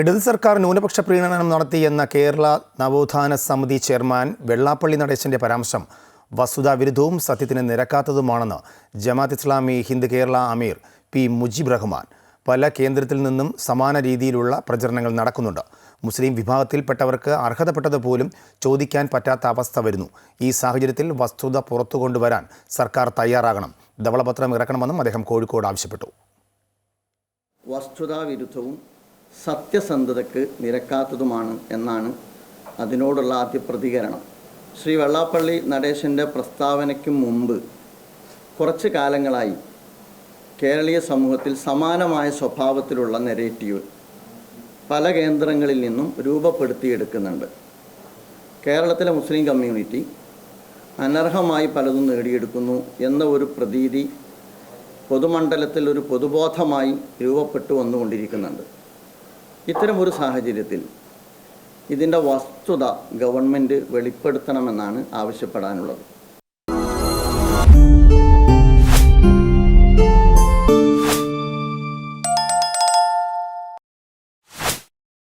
ഇടത് സർക്കാർ ന്യൂനപക്ഷ പ്രീണനം നടത്തിയെന്ന കേരള നവോത്ഥാന സമിതി ചെയർമാൻ വെള്ളാപ്പള്ളി നടേശന്റെ പരാമർശം വസ്തുതാ വിരുദ്ധവും സത്യത്തിന് നിരക്കാത്തതുമാണെന്ന് ജമാത്ത് ഇസ്ലാമി ഹിന്ദു കേരള അമീർ പി മുജീബ് റഹ്മാൻ. പല കേന്ദ്രത്തിൽ നിന്നും സമാന രീതിയിലുള്ള പ്രചരണങ്ങൾ നടക്കുന്നുണ്ട്. മുസ്ലിം വിഭാഗത്തിൽപ്പെട്ടവർക്ക് അർഹതപ്പെട്ടത് പോലും ചോദിക്കാൻ പറ്റാത്ത അവസ്ഥ വരുന്നു. ഈ സാഹചര്യത്തിൽ വസ്തുത പുറത്തു കൊണ്ടുവരാൻ സർക്കാർ തയ്യാറാകണം. ധവളപത്രം ഇറക്കണമെന്നും അദ്ദേഹം കോഴിക്കോട് ആവശ്യപ്പെട്ടു. വസ്തുതാവിരുദ്ധവും സത്യസന്ധതയ്ക്ക് നിരക്കാത്തതുമാണ് എന്നാണ് അതിനോടുള്ള ആദ്യ പ്രതികരണം. ശ്രീ വെള്ളാപ്പള്ളി നടേശന്റെ പ്രസ്താവനയ്ക്ക് മുമ്പ് കുറച്ച് കാലങ്ങളായി കേരളീയ സമൂഹത്തിൽ സമാനമായ സ്വഭാവത്തിലുള്ള നെറേറ്റീവ് പല കേന്ദ്രങ്ങളിൽ നിന്നും രൂപപ്പെടുത്തിയെടുക്കുന്നുണ്ട്. കേരളത്തിലെ മുസ്ലിം കമ്മ്യൂണിറ്റി അനർഹമായി പലതും നേടിയെടുക്കുന്നു എന്ന ഒരു പ്രതീതി പൊതുമണ്ഡലത്തിൽ ഒരു പൊതുബോധമായി രൂപപ്പെട്ടു വന്നുകൊണ്ടിരിക്കുന്നുണ്ട്. ഇത്തരമൊരു സാഹചര്യത്തിൽ ഇതിന്റെ വസ്തുത ഗവൺമെന്റ് വെളിപ്പെടുത്തണമെന്നാണ് ആവശ്യപ്പെടാനുള്ളത്.